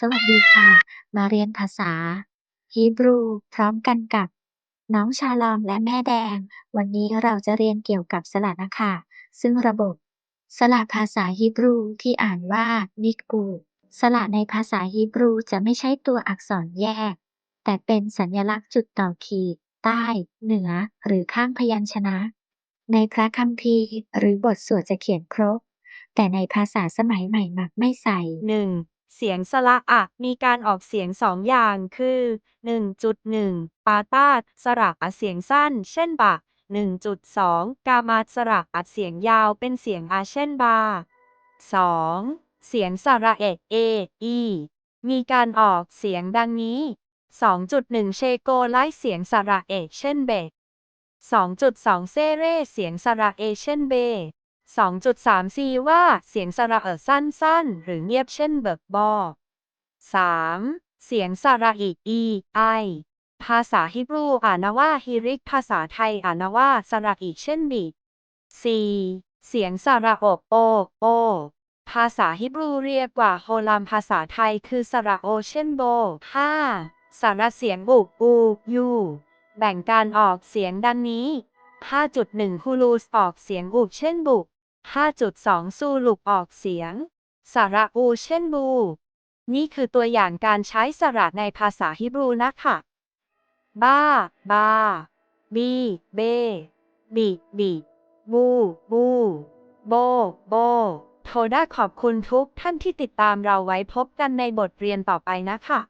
สวัสดีค่ะ มาเรียนภาษาฮีบรูพร้อมกันกับน้องชาลอมและแม่แดง วันนี้เราจะเรียนเกี่ยวกับสระนะคะ ซึ่งระบบ สระภาษาฮีบรูที่อ่านว่านิกูสระในภาษาฮีบรูจะไม่ใช่ตัวอักษรแยก แต่เป็นสัญลักษณ์จุดต่อขีด ใต้ เหนือ หรือข้างพยัญชนะ ในพระคัมภีร์หรือบทสวดจะเขียนครบ แต่ในภาษาสมัยใหม่มักไม่ใส่ 1. เสียงสระอะ มีการออกเสียงสองอย่างคือ 1.1 ปาตาดสระอะเสียงสั้น เช่นบะ 1.2 กามาสระอัดเสียงยาวเป็นเสียงอาเช่นบา 2. เสียงสระเอกเออีมีการออกเสียงดังนี้ 2.1 เชโกไลเสียงสระเอกเช่นเบก2.2 เซเรเสียงสระเอเช่นเบ 2.3ซีว่าเสียงสระเออสั้น ๆ หรือเงียบเช่นเบิกบอ 3. เสียงสระอีอีไอภาษาฮิบรูอ่านว่าฮิริก ภาษาไทยอ่านว่าสระอีเช่นบี 4. เสียงสระอกโอโอ ภาษาฮิบรูเรียกว่าโฮลามภาษาไทยคือสระโอเช่นโบ 5. สระเสียงอุอูยูแบ่งการออกเสียงดังนี้ 5.1 ฮูลูสออกเสียงอุเช่นบุ 5.2 ซูลุกออกเสียง สระอูเช่นบู นี่คือตัวอย่างการใช้สระในภาษาฮิบรูนะคะบ้า บา บี เบบิบิบู บู โบ โบ โทด้าขอบคุณทุกท่านที่ติดตามเราไว้พบกันในบทเรียนต่อไปนะคะ